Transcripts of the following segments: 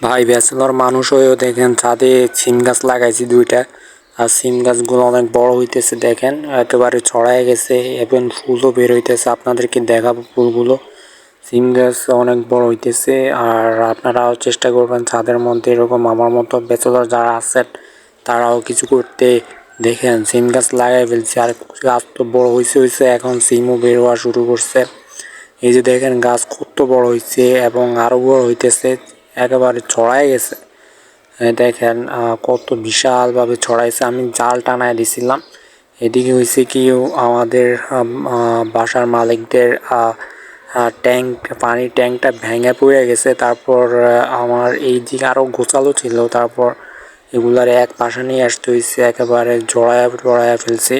ভাই, ব্যাচেলর মানুষ হয়েও দেখেন ছাদে সিম গাছ লাগাইছি দুইটা। আর সিম গাছগুলো অনেক বড় হইতেছে দেখেন, একেবারে ছড়ায় গেছে, এবং ফুলও বের হইতেছে। আপনাদেরকে দেখাবো ফুলগুলো। সিম গাছ অনেক বড় হইতেছে, আর আপনারাও চেষ্টা করবেন ছাদের মধ্যে এরকম আমার মতো ব্যাচেলর যারা আছেন, তারাও কিছু করতে। দেখেন, সিম গাছ লাগাই ফেলছি, আর গাছ তো বড় হয়েছে হয়েছে এখন সিমও বের হওয়া শুরু করছে। এই যে দেখেন, গাছ কত বড় হয়েছে এবং আরও বড় হইতেছে। একেবারে ছড়াই গেছে। দেখেন কত বিশালভাবে ছড়াইছে। আমি জাল টানায় দিছিলাম। এদিকে হয়েছে কি আমাদের বাসার মালিকদের ট্যাঙ্ক, পানির ট্যাঙ্কটা ভেঙে পড়ে গেছে। তারপর আমার এই দিকে আরও গোছালো ছিল। তারপর এগুলার এক পাশে নিয়ে আসতে হয়েছে একেবারে জড়ায়া জড়ায়া ফেলছে,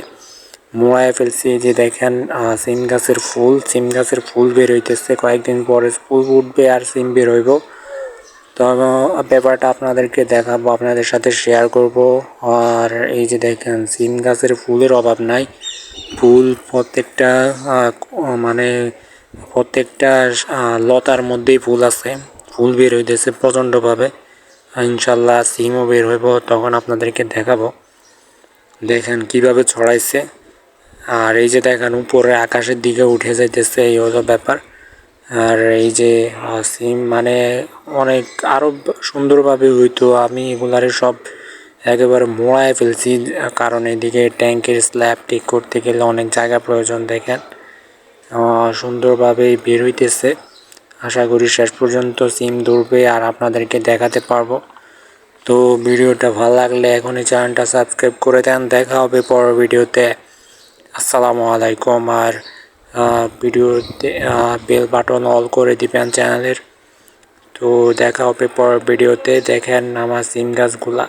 মোড়ায় ফেলছি। যে দেখেন সিম গাছের ফুল, সিম গাছের ফুল বের হইতেছে। কয়েকদিন পরে ফুল উঠবে আর সিম বের হইব। তো ব্যাপারটা আপনাদেরকে দেখাবো, আপনাদের সাথে শেয়ার করব। আর এই যে দেখেন, সিম গাছের ফুলের অভাব নাই। ফুল প্রত্যেকটা মানে প্রত্যেকটা লতার মধ্যেই ফুল আছে। ফুল বের হইতেছে প্রচণ্ডভাবে। ইনশাল্লাহ সিমও বের হইব, তখন আপনাদেরকে দেখাবো। দেখেন কীভাবে ছড়াইছে। আর এই যে দেখেন, উপরে আকাশের দিকে উঠে যাইতেছে, এই হলো ব্যাপার। আর এই যে সিম মানে অনেক আরও সুন্দরভাবে হইতো। আমি এগুলারে সব একেবারে মোড়ায় ফেলছি, কারণ এদিকে ট্যাঙ্কের স্ল্যাব ঠিক করতে গেলে অনেক জায়গা প্রয়োজন, দেখেন। সুন্দরভাবে বের হইতেছে। আশা করি শেষ পর্যন্ত সিম ধরবে আর আপনাদেরকে দেখাতে পারব। তো ভিডিওটা ভালো লাগলে এখনই চ্যানেলটা সাবস্ক্রাইব করে দেন। দেখা হবে পরের ভিডিওতে। আসসালামু আলাইকুম আর ভিডিওতে বেল বাটন অল করে দিবেন চ্যানেলের তো দেখা হবে পর ভিডিওতে। দেখেন আমার সিম গাছগুলা।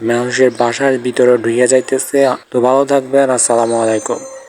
মানুষের বাসার ভিতরে ঢুকে যাইতেছে। তো ভালো থাকবেন। আসসালামু আলাইকুম।